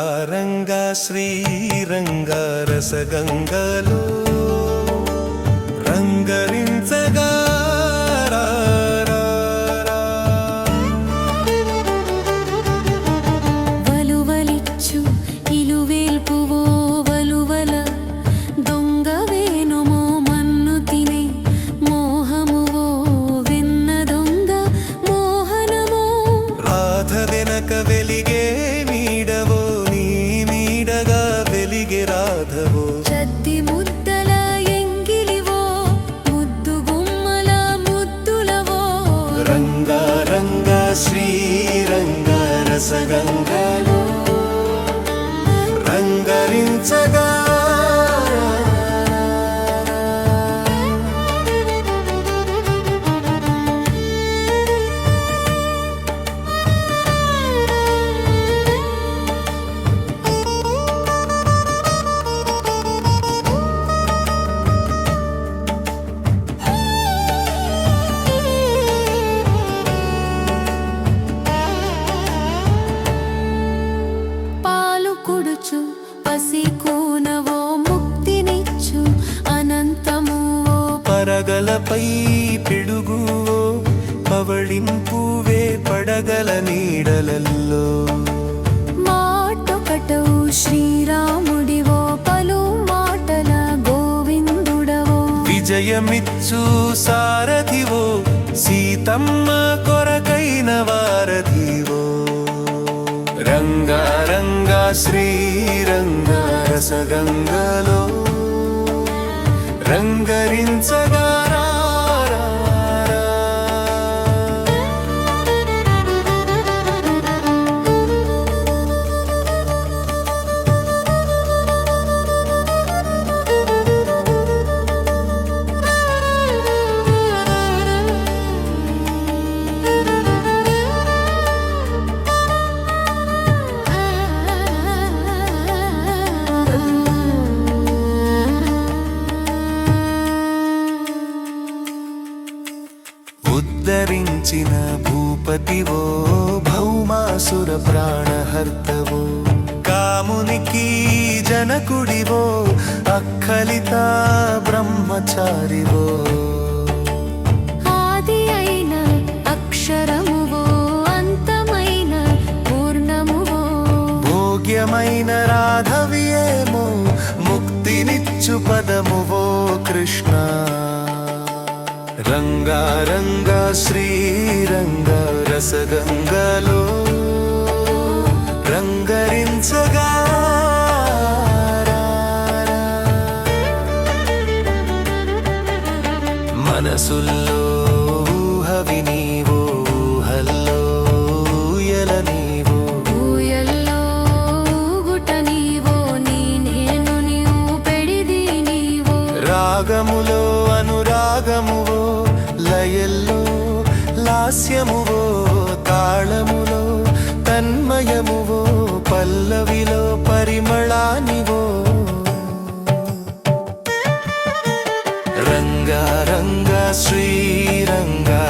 రంగారంగ శ్రీరంగ రసగంగలో రంగరించగా కుడుచు పసి కూనవో ముక్తినిచ్చు అనంతమువో పరగలపై పిడుగువో పవళింపువే పడగల నీడలల్లో. మాటొకటవు శ్రీరాముడివో పలు మాటల గోవిందుడవో. విజయమిచ్చు సారథివో సీతమ్మ కొరకైన వారధివో. రంగ రంగ శ్రీరంగ రసగంగలో రంగరించగా ఉద్ధరించిన భూపతివో భౌమాసుర ప్రాణహర్తవో కామునికి జనకుడివో అక్కలిత బ్రహ్మచారివో. ఆది అయిన అక్షరమువో అంతమైన పూర్ణమువో. భోగ్యమైన రాధవియేమో ముక్తినిచ్చు పదమువో కృష్ణ. రంగా రంగా శ్రీరంగ రసగంగలో రంగరించగా. మనసుల్లో ఊహవి నీవో ఊహల్లో ఊయల నీవో ఊయల్లో నీవో నీ నేను నీవు పెడిది నీవో రాగములో అనురాగమువో లయల్లో లాస్యమువో తాళములో తన్మయమువో పల్లవిలో పరిమళానివో. రంగారంగ రంగా